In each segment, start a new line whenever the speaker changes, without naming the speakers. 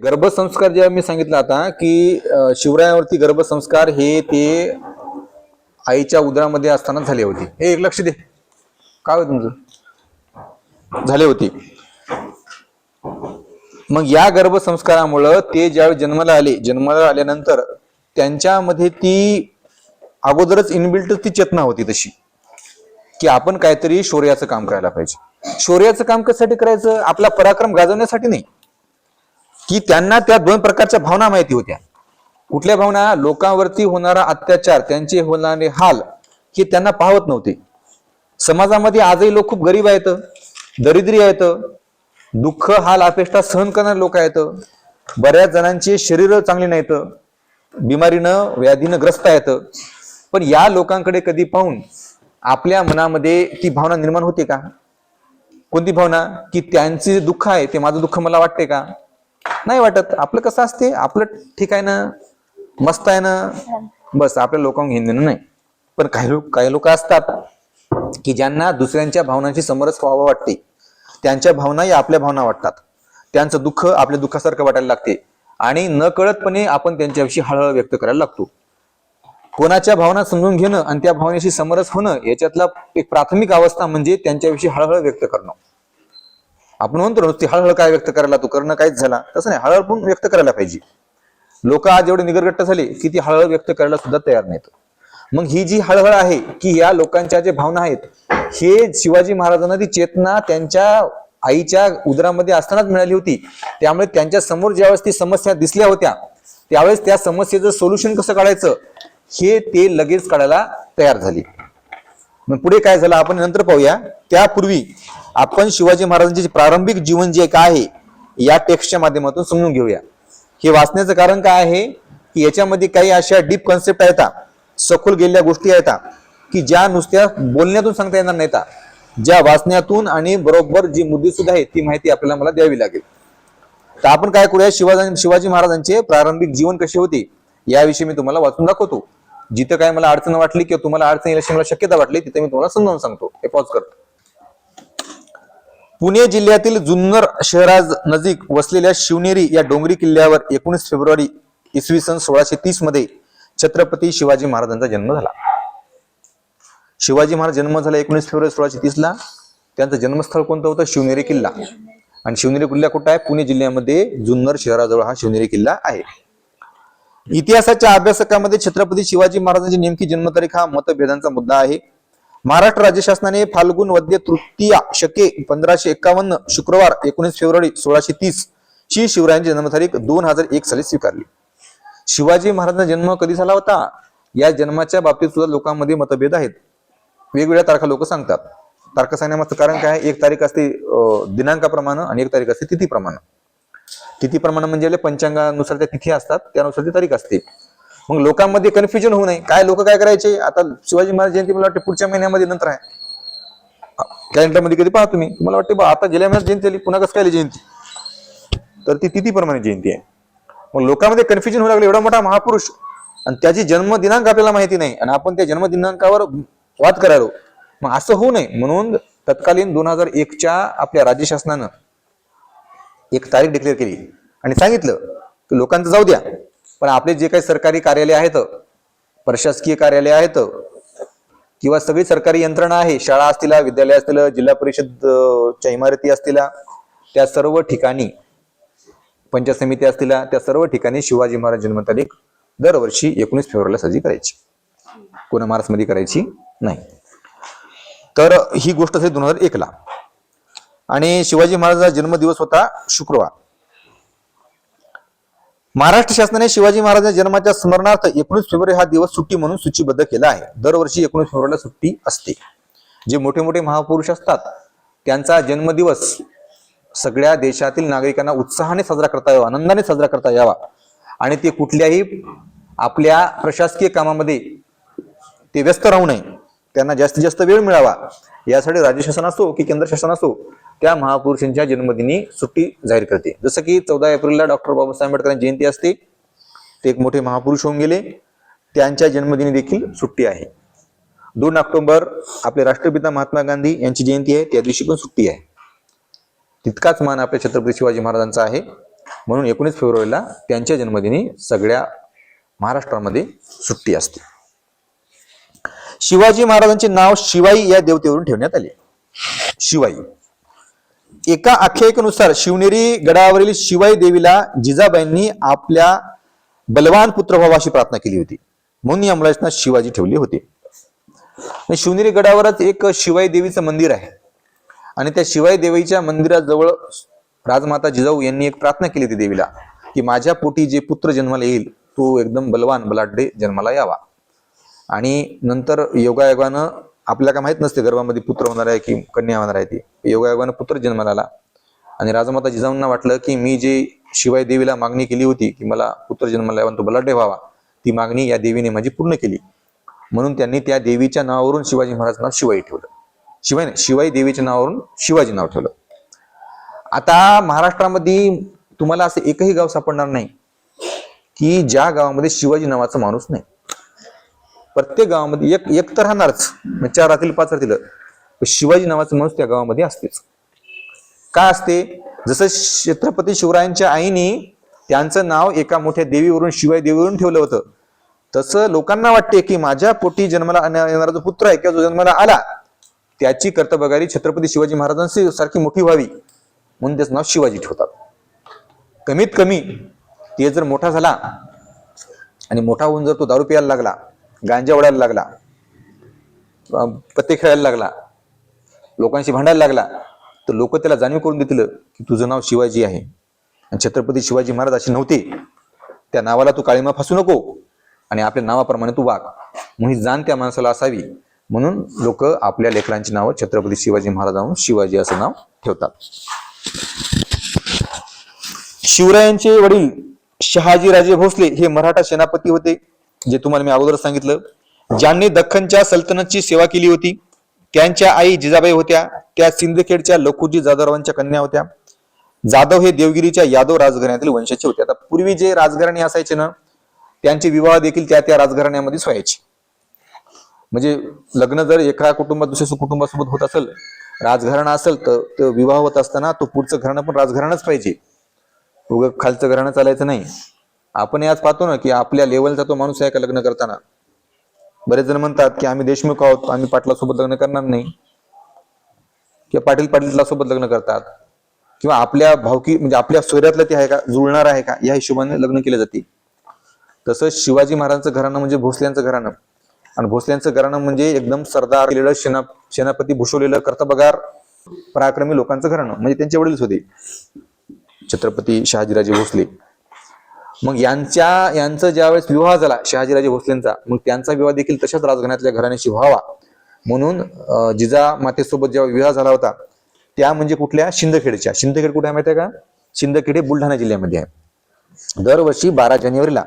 गर्भसंस्कार जेव्हा मी सांगितलं आता की शिवरायावरती गर्भसंस्कार हे ते आईच्या उदरामध्ये असताना झाले होते. हे एक लक्ष दे. काय होत तुमचं? झाले होते. मग या गर्भसंस्कारामुळं ते ज्यावेळी जन्माला आले जन्माला आल्यानंतर त्यांच्यामध्ये ती अगोदरच इनबिल्ट ती चेतना होती तशी की आपण काहीतरी शौर्याचं काम करायला पाहिजे. शौर्याचं काम कशासाठी करायचं? आपला पराक्रम गाजवण्यासाठी नाही. की त्यांना त्या दोन प्रकारच्या भावना माहिती होत्या. कुठल्या भावना? लोकांवरती होणारा अत्याचार त्यांचे होणारे हाल हे त्यांना पाहत नव्हते. समाजामध्ये आजही लोक खूप गरीब आहेत दरिद्री आहेत दुःख हाल अपेष्टा सहन करणारे लोक आहेत. बऱ्याच जणांचे शरीर चांगले नाहीत बिमारीनं व्याधीनं ग्रस्त आहेत. पण या लोकांकडे कधी पाहून आपल्या मनामध्ये ती भावना निर्माण होते का? कोणती भावना? की त्यांचे जे दुःख आहे ते माझं दुःख मला वाटते का? नाही वाटत. आपलं कसं असते आपलं ठीक आहे ना मस्त आहे ना? बस आपल्या लोकांना घेऊन देणं नाही. पण काही लोक काही लोक असतात की ज्यांना दुसऱ्यांच्या भावनांशी समरस व्हावं वाटते. त्यांच्या भावनाही आपल्या भावना वाटतात. त्यांचं दुःख आपल्या दुःखासारखं वाटायला लागते. आणि न कळतपणे आपण त्यांच्याविषयी हळहळ व्यक्त करायला लागतो. कोणाच्या भावना समजून घेणं आणि त्या भावनेशी समरस होणं याच्यातला एक प्राथमिक अवस्था म्हणजे त्यांच्याविषयी हळहळ व्यक्त करणं. आपण म्हणतो नुसती हळहळ काय व्यक्त करायला तू करणं काहीच झाला. तसं नाही हळहळ पण व्यक्त करायला पाहिजे. लोक आज एवढे निगरगट्ट झाले की ती हळहळ व्यक्त करायला सुद्धा तयार नाहीत. मग ही जी हळहळ आहे की या लोकांच्या जे भावना आहेत हे शिवाजी महाराजांना ती चेतना त्यांच्या आईच्या उदरामध्ये असतानाच मिळाली होती. त्यामुळे त्यांच्यासमोर ज्यावेळेस ती समस्या दिसल्या होत्या त्यावेळेस त्या समस्येचं सोल्युशन कसं काढायचं हे ते लगेच काढायला तयार झाली. मग पुढे काय झालं आपण नंतर पाहूया. त्यापूर्वी आपण शिवाजी महाराजांचे प्रारंभिक जीवन जे काय आहे या टेक्स्टच्या माध्यमातून समजून घेऊया. हे वाचण्याचं कारण काय आहे की याच्यामध्ये काही अशा डीप कन्सेप्ट आहेत सखोल गेलेल्या गोष्टी आहेत की ज्या नुसत्या बोलण्यातून सांगता येणार नाहीत ज्या वाचण्यातून आणि बरोबर जी मुद्दे सुद्धा आहे ती माहिती आपल्याला मला द्यावी लागेल. तर आपण काय करूया शिवाजी शिवाजी महाराजांचे प्रारंभिक जीवन कसे होते याविषयी मी तुम्हाला वाचून दाखवतो. जिथं काय मला अडचण वाटली किंवा तुम्हाला अडचण येण्याची मला शक्यता वाटली तिथे मी तुम्हाला समजावून सांगतो. हे पॉज करतो. पुणे जिल्ह्यातील जुन्नर शहराज नजीक वसलेल्या शिवनेरी या डोंगरी किल्ल्यावर एकोणीस फेब्रुवारी इसवी सन सोळाशे तीसमध्ये छत्रपती शिवाजी महाराजांचा जन्म झाला. शिवाजी महाराज जन्म झाला एकोणीस फेब्रुवारी सोळाशे तीस ला. त्यांचं जन्मस्थळ कोणतं होतं? शिवनेरी किल्ला. आणि शिवनेरी किल्ला कुठं आहे? पुणे जिल्ह्यामध्ये जुन्नर शहराजवळ हा शिवनेरी किल्ला आहे. इतिहासाच्या अभ्यासकामध्ये छत्रपती शिवाजी महाराजांची नेमकी जन्मतारीख हा मतभेदांचा मुद्दा आहे. महाराष्ट्र राज्य शासनाने फाल्गुन वद्य तृतीया शके पंधराशे एक्कावन्न शुक्रवार एकोणीस फेब्रुवारी सोळाशे तीस ची शिवरायांची जन्मतारीख दोन हजार एक साली स्वीकारली. शिवाजी महाराजांचा जन्म कधी झाला होता? या जन्माच्या बाबतीत सुद्धा लोकांमध्ये मतभेद आहेत. वेगवेगळ्या तारखा लोक सांगतात. तारखा सांगण्यामागचं कारण काय? आहे? एक तारीख असते दिनांकाप्रमाणे आणि एक तारीख असते तिथीप्रमाणे. तिथीप्रमाणे म्हणजे आपल्या पंचांगानुसार त्या तिथी असतात त्यानुसार ती तारीख असते. मग लोकांमध्ये कन्फ्युजन होऊ नये. काय लोक काय करायचे? आता शिवाजी महाराज जयंती मला वाटते पुढच्या महिन्यामध्ये नंतर आहे. कॅलेंडरमध्ये कधी पाहा तुम्ही? तुम्हाला वाटते बा आता गेल्या महिन्यात जयंती आली पुन्हा कसं काय जयंती? तर ती तिथीप्रमाणे जयंती आहे. मग लोकांमध्ये कन्फ्युजन होऊ लागलं एवढा मोठा महापुरुष आणि त्याची जन्मदिनांक आपल्याला माहिती नाही. आणि आपण त्या जन्मदिनांकावर वाद करायलो. मग असं होऊ नये. म्हणून तत्कालीन दोन हजार एकच्या आपल्या राज्य शासनानं एक तारीख डिक्लेअर केली. आणि सांगितलं की लोकांचं जाऊ द्या. पण आपले जे काही सरकारी कार्यालय आहेत प्रशासकीय कार्यालय आहेत किंवा सगळी सरकारी यंत्रणा आहे शाळा असतील विद्यालय असतील जिल्हा परिषदच्या इमारती असतील त्या सर्व ठिकाणी पंचायत समिती असतील त्या सर्व ठिकाणी शिवाजी महाराज जन्मतारीख दरवर्षी एकोणीस फेब्रुवारीला साजरी करायची. कोणा मार्च मध्ये करायची? नाही. तर ही गोष्ट झाली दोन हजार एकला. आणि शिवाजी महाराजांचा जन्मदिवस होता शुक्रवार. महाराष्ट्र शासनाने शिवाजी महाराजांच्या जन्माच्या स्मरणार्थ एकोणीस फेब्रुवारी हा दिवस सुट्टी म्हणून सूचीबद्ध केला आहे. दरवर्षी एकोणीस फेब्रुवारीला सुट्टी असते. जे मोठे मोठे महापुरुष असतात त्यांचा जन्मदिवस सगळ्या देशातील नागरिकांना उत्साहाने साजरा करता यावा आनंदाने साजरा करता यावा. आणि ते कुठल्याही आपल्या प्रशासकीय कामामध्ये ते व्यस्त राहू नये. त्यांना जास्तीत जास्त वेळ मिळावा. यासाठी राज्य शासन असो की केंद्र शासन असो त्या महापुरुषांच्या जन्मदिनी सुट्टी जाहीर करते. जसं की चौदा एप्रिलला डॉक्टर बाबासाहेब आंबेडकरांची जयंती असते ते एक मोठे महापुरुष होऊन गेले. त्यांच्या जन्मदिनी देखील सुट्टी आहे. दोन ऑक्टोबर आपले राष्ट्रपिता महात्मा गांधी यांची जयंती आहे त्या दिवशी पण सुट्टी आहे. तितकाच मान आपल्या छत्रपती शिवाजी महाराजांचा आहे. म्हणून एकोणीस फेब्रुवारीला त्यांच्या जन्मदिनी सगळ्या महाराष्ट्रामध्ये सुट्टी असते. शिवाजी महाराजांचे नाव शिवाई या देवतेवरून ठेवण्यात आले. शिवाई. एका आख्यायिकेनुसार शिवनेरी गडावरील शिवाई देवीला जिजाबाईंनी आपल्या बलवान पुत्र प्रार्थना केली होती. म्हणून या मुलाचं शिवाजी ठेवली होती. आणि शिवनेरी गडावरच एक शिवाई देवीचं मंदिर आहे. आणि त्या शिवाई देवीच्या मंदिराजवळ राजमाता जिजाऊ यांनी एक प्रार्थना केली होती देवीला की माझ्या पोटी जे पुत्र जन्माला येईल तो एकदम बलवान बलाढ्य जन्माला यावा. आणि नंतर योगायोगानं आपल्याला काय माहीत नसते गर्भामध्ये पुत्र होणार आहे की कन्या होणार आहे ती. योगायोगानं पुत्र जन्माला आला आणि राजमाता जिजाऊंना वाटलं की मी जे शिवाय देवीला मागणी केली होती की मला पुत्र जन्माला यावं तो बलाढ्य व्हावा ती मागणी या देवीने माझी पूर्ण केली. म्हणून त्यांनी त्या देवीच्या नावावरून शिवाजी महाराज नाव शिवाई ठेवलं. शिवाय नाही शिवाई देवीच्या नावावरून शिवाजी नाव ठेवलं. आता महाराष्ट्रामध्ये तुम्हाला असं एकही गाव सापडणार नाही की ज्या गावामध्ये शिवाजी नावाचा माणूस नाही. प्रत्येक गावामध्ये एक एक तर राहणारच. म्हणजे चार राहतील पाच राहतील शिवाजी नावाचं माणूस त्या गावामध्ये असतेच. काय असते? जसं छत्रपती शिवरायांच्या आईने त्यांचं नाव एका मोठ्या देवीवरून शिवाय देवीवरून ठेवलं होतं. तसं लोकांना वाटते की माझ्या पोटी जन्माला येणारा जो पुत्र आहे किंवा जो जन्माला आला त्याची कर्तबगारी छत्रपती शिवाजी महाराजांची सारखी मोठी व्हावी. म्हणून त्याचं नाव शिवाजी ठेवतात. कमीत कमी ते जर मोठा झाला आणि मोठा होऊन जर तो दारू प्यायला लागला गांजा ओढायला लागला. पत्ते खेळायला लागला. लोकांशी भांडायला लागला. तर लोक त्याला जाणीव करून देतील की तुझं नाव शिवाजी आहे. आणि छत्रपती शिवाजी महाराज असे नव्हते. त्या नावाला तू काळीमा फासू नको आणि आपल्या नावाप्रमाणे तू वाग. म्हणून ही जाण त्या माणसाला असावी. म्हणून लोक आपल्या लेकरांची नावं छत्रपती शिवाजी महाराजांहून शिवाजी असं नाव ठेवतात. शिवरायांचे वडील शहाजीराजे भोसले हे मराठा सेनापती होते. जे तुम्हाला मी अगोदर सांगितलं ज्यांनी दख्खनच्या सल्तनतची सेवा केली होती त्यांच्या आई जिजाबाई होत्या त्या सिंदखेडच्या लखुजी जाधवरावांच्या कन्या होत्या. जाधव हे देवगिरीच्या यादव राजघराण्यातील वंशाचे होते. आता पूर्वी जे राजघराणे असायचे ना त्यांचे विवाह देखील त्या त्या राजघराण्यामध्येच व्हायचे. म्हणजे लग्न जर एका कुटुंबात दुसऱ्या कुटुंबासोबत होत असेल राजघराणा असेल तर तो विवाह होत असताना तो पुढचं घराणं पण राजघराणंच पाहिजे. उग खालचं घराणं चालायचं नाही. आपण आज पाहतो ना की आपल्या लेवलचा तो माणूस आहे का लग्न करताना? बरेच जण म्हणतात की आम्ही देशमुख आहोत आम्ही पाटलासोबत लग्न करणार नाही. किंवा पाटील पाटीलला सोबत लग्न करतात. किंवा आपल्या भावकी म्हणजे आपल्या सोयऱ्यातलं ते आहे का जुळणार आहे का या हिशोबाने लग्न केले जाते. तसंच शिवाजी महाराजांचं घराणं म्हणजे भोसल्यांचं घराणं. आणि भोसल्यांचं घराणं म्हणजे एकदम सरदार केलेलं सेना सेनापती भूषवलेलं कर्तबगार पराक्रमी लोकांचं घराणं. म्हणजे त्यांचे वडीलच होते. छत्रपती शहाजीराजे भोसले. मग यांच्या यांचा ज्यावेळेस विवाह झाला शहाजीराजे भोसलेंचा मग त्यांचा विवाह देखील तशाच राजघराण्यातल्या घराण्याशी व्हावा. म्हणून जिजा मातेसोबत जेव्हा विवाह झाला होता त्या म्हणजे कुठल्या? शिंदखेडच्या. शिंदखेड कुठे आहे माहिती आहे का? शिंदखेड हे बुलढाणा जिल्ह्यामध्ये आहे. दरवर्षी बारा जानेवारीला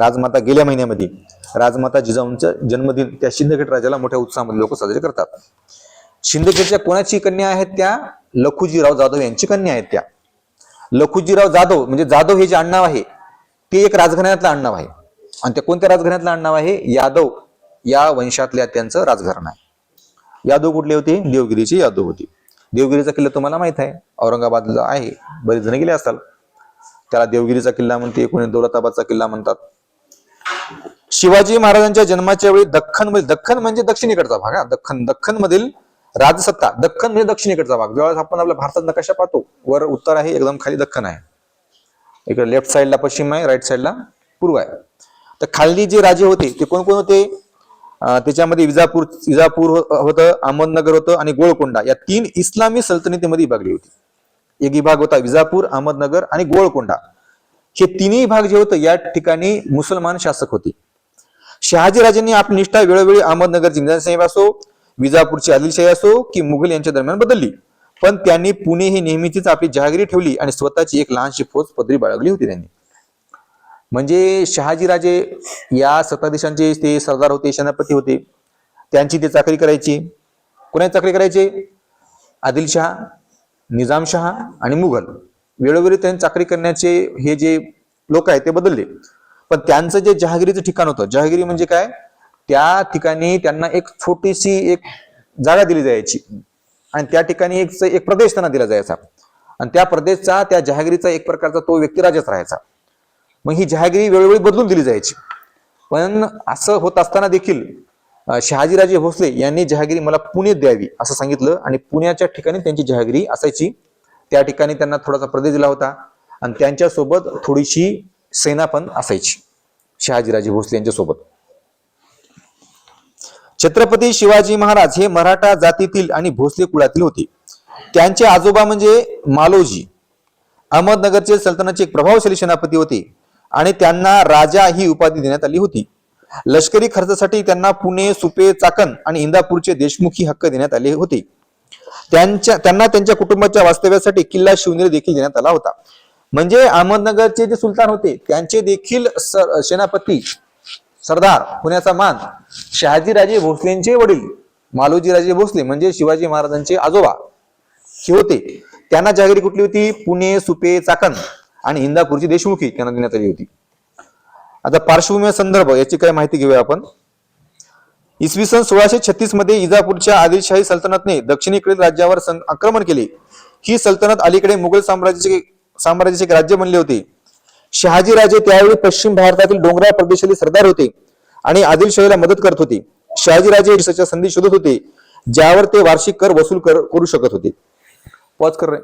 राजमाता गेल्या महिन्यामध्ये राजमाता जिजाऊंचं जन्मदिन त्या शिंदखेड राजाला मोठ्या उत्साहामध्ये लोक साजरे करतात. शिंदखेडच्या कोणाची कन्या आहेत त्या? लखुजीराव जाधव यांची कन्या आहेत त्या. लखुजीराव जाधव म्हणजे जाधव हे जे आडनाव आहे ते एक राजघराण्यातलं आडनाव आहे. आणि ते कोणत्या राजघराण्यातलं आडनाव आहे? यादव. या वंशातल्या त्यांचं राजघराणं आहे. यादव कुठले होते? देवगिरीचे यादव होते. देवगिरीचा किल्ला तुम्हाला माहीत आहे. औरंगाबादला आहे. बरेच जण गेले असताल त्याला देवगिरीचा किल्ला म्हणते कोणी दौलताबादचा किल्ला म्हणतात. शिवाजी महाराजांच्या जन्माच्या वेळी दख्खनमध्ये दख्खन म्हणजे दक्षिणेकडचा भाग हा. दख्खन दख्खन मधील राजसत्ता दख्खन म्हणजे दक्षिणेकडचा भाग. ज्यावेळेस आपण आपल्या भारतात नकाशा पाहतो? वर उत्तर आहे एकदम खाली दख्खन आहे. इकडे लेफ्ट साईडला पश्चिम आहे राईट साईडला पूर्व आहे. तर खाली जे राजे होते ते कोण कोण होते त्याच्यामध्ये विजापूर विजापूर हो, होतं अहमदनगर होतं आणि गोळकोंडा. या तीन इस्लामी सल्तनतीमध्ये विभागली होती. एक विभाग होता विजापूर अहमदनगर आणि गोळकोंडा. हे तिन्ही भाग जे होते या ठिकाणी मुसलमान शासक होते. शहाजीराजांनी आपली निष्ठा वेळोवेळी अहमदनगरची निजामशाही असो विजापूरची आदिलशाही असो की मुघल यांच्या दरम्यान बदलली. पण त्यांनी पुणे ही नेहमीचीच आपली जहागिरी ठेवली आणि स्वतःची एक लहानशी फौज पदरी बाळगली होती त्यांनी. म्हणजे शहाजीराजे या सत्ताधीशांचे ते सरदार होते सेनापती होते. त्यांची ते चाकरी करायची. कोणाची चाकरी करायची? आदिलशहा निजामशहा आणि मुघल. वेळोवेळी त्यांनी चाकरी करण्याचे हे जे लोक आहेत ते बदलले. पण त्यांचं जे जहागिरीचं ठिकाण होतं जहागिरी म्हणजे काय? त्या ठिकाणी त्यांना एक छोटीशी एक जागा दिली जायची. आणि त्या ठिकाणी एक एक प्रदेश त्यांना दिला जायचा. आणि त्या प्रदेशचा त्या जहागिरीचा एक प्रकारचा तो व्यक्ती राजाच राहायचा. मग ही जहागिरी वेळोवेळी बदलून दिली जायची. पण असं होत असताना देखील शहाजीराजे भोसले यांनी जहागिरी मला पुण्यात द्यावी असं सांगितलं आणि पुण्याच्या ठिकाणी त्यांची जहागिरी असायची. त्या ठिकाणी त्यांना थोडासा प्रदेश दिला होता आणि त्यांच्यासोबत थोडीशी सेना पण असायची शहाजीराजे भोसले यांच्यासोबत. छत्रपती शिवाजी महाराज हे मराठा जातीतील आणि भोसले कुळातील होते. त्यांचे आजोबा म्हणजे मालोजी. अहमदनगरचे सल्तनतचे एक प्रभावशाली सेनापती होते आणि त्यांना राजा ही उपाधी देण्यात आली होती. लष्करी खर्चासाठी त्यांना पुणे सुपे चाकण आणि इंदापूरचे देशमुखी हक्क देण्यात आले होते. त्यांच्या त्यांना त्यांच्या कुटुंबाच्या वास्तव्यासाठी किल्ला शिवनेरी देखील देण्यात आला होता. म्हणजे अहमदनगरचे जे सुलतान होते त्यांचे देखील सर- सेनापती सरदार पुण्याचा मान. शहाजीराजे भोसलेंचे वडील मालोजीराजे भोसले म्हणजे शिवाजी महाराजांचे आजोबा. हे होते. त्यांना जहागिरी कुठली होती? पुणे सुपे चाकण आणि इंदापूरची देशमुखी त्यांना देण्यात आली होती. आता पार्श्वभूमी संदर्भ याची काय माहिती घेऊया आपण. इसवी सन सोळाशे छत्तीसमध्ये इजापूरच्या आदिलशाही सल्तनतने दक्षिणेकडील राज्यावर सं- आक्रमण केले. ही सल्तनत अलीकडे मुघल साम्राज्याचे साम्राज्याचे एक राज्य बनले होते. शहाजीराजे त्यावेळी पश्चिम भारतातील डोंगराळ प्रदेशातील सरदार होते आणि आदिलशाहीला मदत करत होते. शहाजीराजे संधी शोधत होते ज्यावर ते वार्षिक कर वसूल कर- करू शकत होते. पॉज कर रहे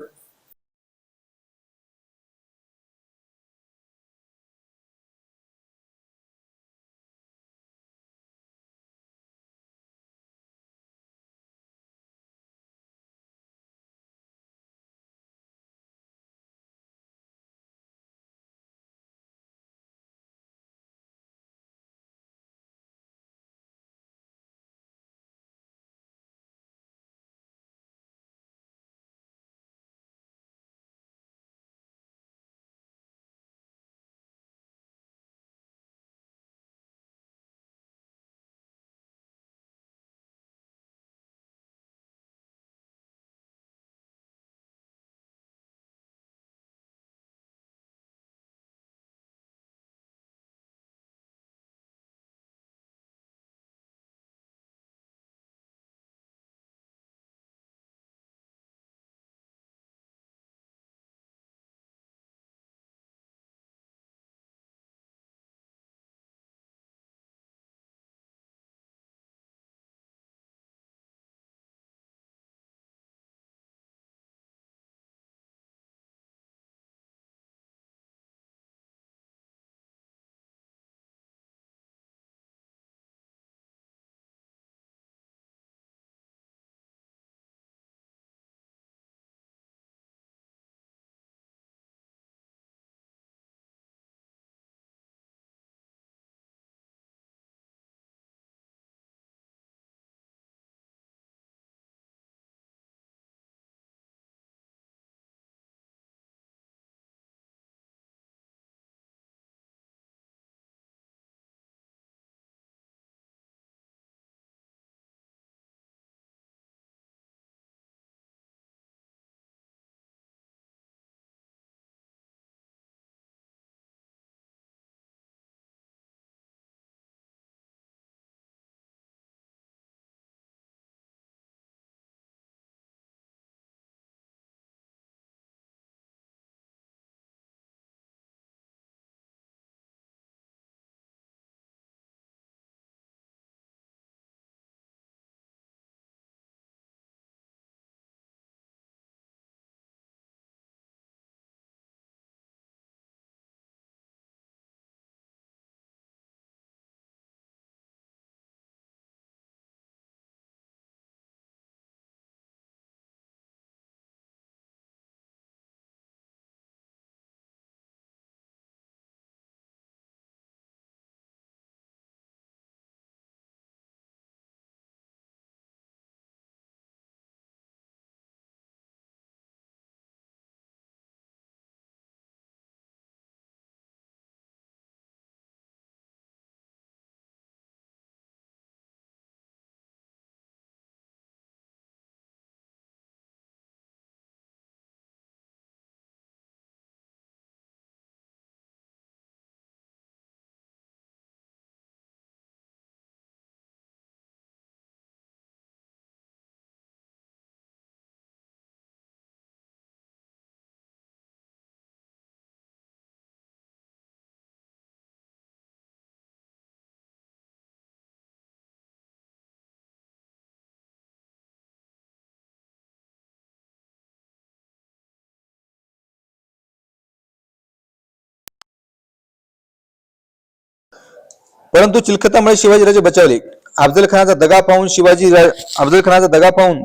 परंतु चिलखतामुळे शिवाजीराजे बचावले. अफजल खानाचा दगा पाहून शिवाजी अफजल खानाचा दगा पाहून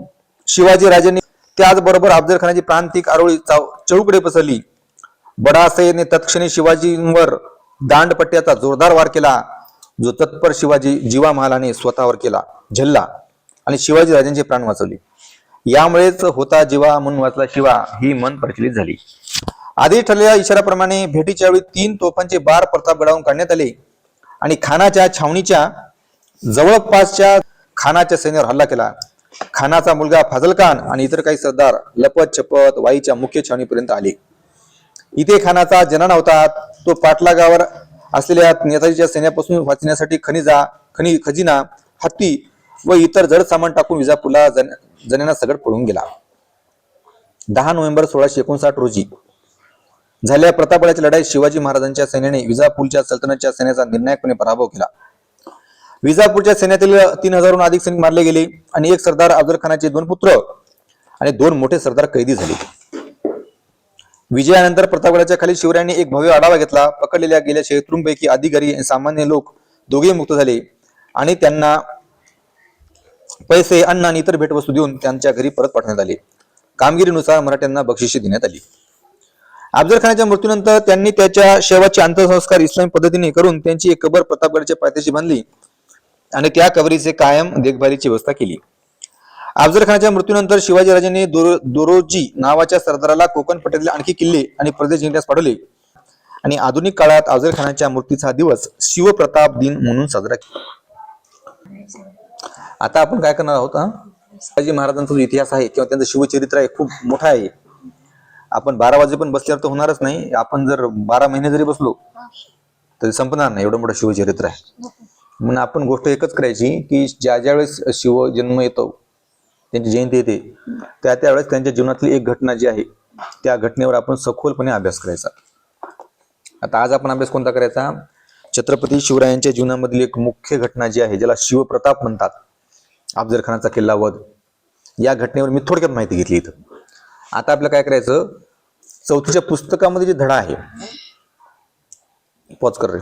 शिवाजी राजांनी त्याचबरोबर अफजल खानाची प्रांतिक आरोळी चाव- पसरली. बडा तत्क्षणी शिवाजींवर दांडपट्ट्याचा जोरदार वार केला जो तत्पर शिवाजी जीवा महालाने स्वतःवर केला झल्ला आणि शिवाजी राजांचे प्राण वाचवले. यामुळेच होता जीवा म्हणून वाचला शिवा ही मन प्रचलित झाली. आधी ठरलेल्या इशाऱ्याप्रमाणे भेटीच्या वेळी तीन तोफांचे बार प्रतापगडावरून काढण्यात आले. आणि खानाच्या छावणीच्या जवळपासच्या खानाच्या सैन्यावर हल्ला केला. खानाचा मुलगा फाजल खान आणि इतर काही सरदार लपत छपत वाईच्या मुख्य छावणीपर्यंत आले. इथे खानाचा जनाना होता. तो पाटलागावर असलेल्या नेताजीच्या सैन्यापासून वाचण्यासाठी खनिजा खनि खजिना हत्ती व इतर जड सामान टाकून विजापूरला जन जनाना सगळं पळून गेला. दहा नोव्हेंबर सोळाशे एकोणसाठ रोजी झालेल्या प्रतापगडाच्या लढाईत शिवाजी महाराजांच्या सैन्याने विजापूरच्या सल्तनतच्या सेनेचा निर्णायकपणे पराभव केला. विजापूरच्या सैन्यातील तीन हजारहून अधिक सैनिक मारले गेले आणि एक सरदार अफजल खानाचे दोन पुत्र आणि दोन मोठे सरदार कैदी झाले. विजयानंतर प्रतापगडाच्या खाली शिवरायांनी एक भव्य आढावा घेतला. पकडलेल्या गेल्या शत्रूंपैकी अधिकारी आणि सामान्य लोक दोघेही मुक्त झाले आणि त्यांना पैसे अन्न आणि इतर भेटवस्तू देऊन त्यांच्या घरी परत पाठवण्यात आले. कामगिरीनुसार मराठ्यांना बक्षिसे देण्यात आली. अफजल खानाच्या मृत्यूनंतर त्यांनी त्याच्या शेवाचे अंत्यसंस्कार इस्लामी पद्धतीने करून त्यांची एक कबर प्रतापगडच्या पायथ्याशी बांधली आणि त्या कबरीचे कायम देखभालीची व्यवस्था केली. अफजल खानाच्या मृत्यूनंतर शिवाजीराजांनी दोरोजी नावाच्या सरदाराला कोकण पट्ट्यातील आणखी किल्ले आणि प्रदेश जिंकण्यास पाठवले. आणि आधुनिक काळात अफजल खानाच्या मृत्यूचा दिवस शिवप्रताप दिन म्हणून साजरा केला. आता आपण काय करणार आहोत शिवाजी महाराजांचा जो इतिहास आहे किंवा त्यांचं शिवचरित्र आहे खूप मोठा आहे. आपण बारा वाजे पण बसल्यावर तर होणारच नाही. आपण जर बारा महिने जरी बसलो तरी संपणार नाही. एवढं मोठं शिवचरित्र आहे. म्हणून आपण गोष्ट एकच करायची की ज्या ज्या वेळेस शिव जन्म येतो त्यांची जयंती येते त्या त्यावेळेस त्यांच्या जीवनातली एक घटना जी आहे त्या घटनेवर आपण सखोलपणे अभ्यास करायचा. आता आज आपण अभ्यास कोणता करायचा? छत्रपती शिवरायांच्या जीवनामधील एक मुख्य घटना जी आहे ज्याला शिवप्रताप म्हणतात. अफजल खानाचा किल्ला वध. या घटनेवर मी थोडक्यात माहिती घेतली इथं. आता आपलं काय करायचं? चौथीच्या पुस्तकामध्ये जे धडा आहे पॉज कर रे.